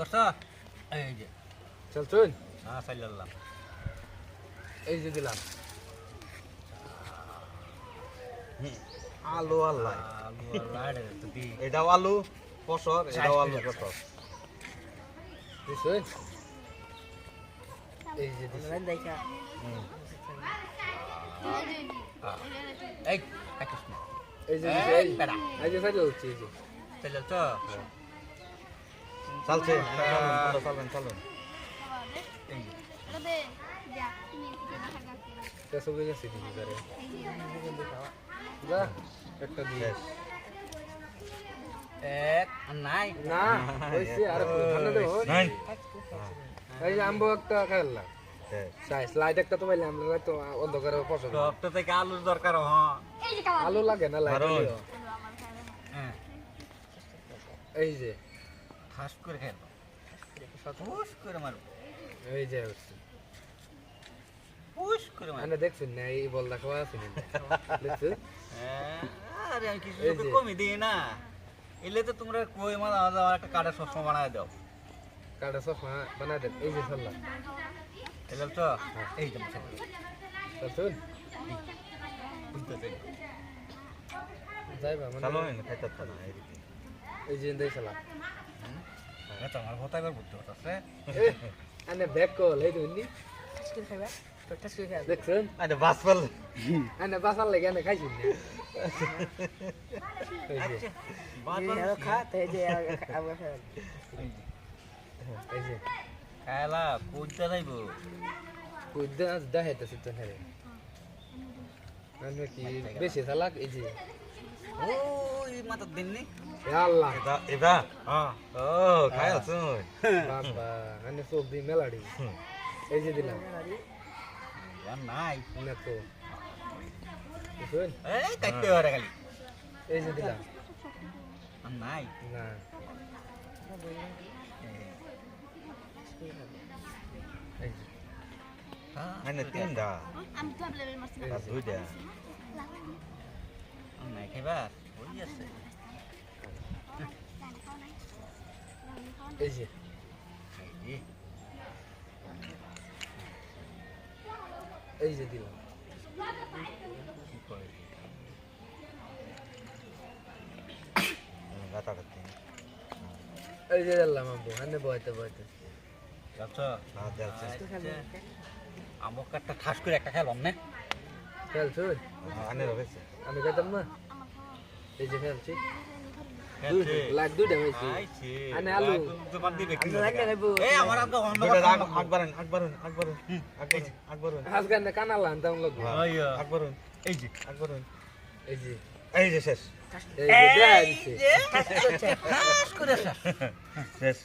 করছ? এই যে। চল চল। হ্যাঁ চাইলাম এই যে দিলাম। আলু আল্লাহ। এটাও আলু পসর এটাও আলু পসর এই যে। এই এই যে এই। এই বেড়া। এই যে সাইডে হচ্ছে এই যে। চাইলাম চ চলছে। চলুন চলবেন চলুন এই যে তা সবই গেছে দিছি করে যা একটা দিয়ে। এক নাই। না আর ঠান্ডা দেবো নাই। এই যে আম্বো একটা খাইলাম শেষ। একটা তো পাইলাম আমরা তো পছন্দ থেকে আলুর দরকার হ্যাঁ আলু লাগে না হ্যাঁ এই যে ফাঁস করে খেলো ফুস করে মারো এই যে হচ্ছে। ফুস করে মারো দেখছেন না এই বল দেখা আছে দেখছেন? হ্যাঁ, আরে আমি কিছু কমই দিই না। এলে তো তোমরা কই মাছ আমার একটা কাঠের সবসময় বানায় দাও। কাটা সফা বানাই দেন। এই যে সাল্লা। এলে তো এই যে মশলা চলছুন যাইবা মানে খাইতে না এদিকে এই যে দেই সালা তো আমার কথা এবার বুঝতে পারছে আনে ব্যাক কল এই দুনি দেখছেন আরে বাস পাল। আনে বাসার লাগে আনে খাইছেন না? এই যে। এই যে খায়লা কোনটা যাইব। কুইদা আজ দেখাইতেছি তো হ্যাঁ কি বেশি সালাক এই যে। ওই মাথার দিন নি এ আল্লাহ হ্যাঁ ও খাই আছো বাবা আনে চোখ মেলাড়ি এই যে দিলাম নাই না তো এই কাটতে পারে খালি এই যে দিলাম নাই না তিনটা আমি তো লেভেল মারছি আর দুইটা আর নাই খাইবার ওই আছে এই যে। এই যে, দিলাম। এই যে দিলাম আব্বু আনে বইতে বইতে? হ্যাঁ। আমক একটা ঠাস করে একটা খেলাম না আনে রয়েছে। আমি খাইতাম না। এই যে খেলছি খেলছে। লাগ দুইটা হয়েছে খাইছে। আনে আলু। লাগ তোমার দিবে কি এই আমার আগে অন্য কথা আকবরন আকবরন আকবরন আকবরন আকবরন আজকাল কানা লানতাম লোক। ওই, ও, আকবরন এই যে। আকবরন এই যে। এই যে শেষ। এই যে দেখা দিছে করে আসা। শেষ।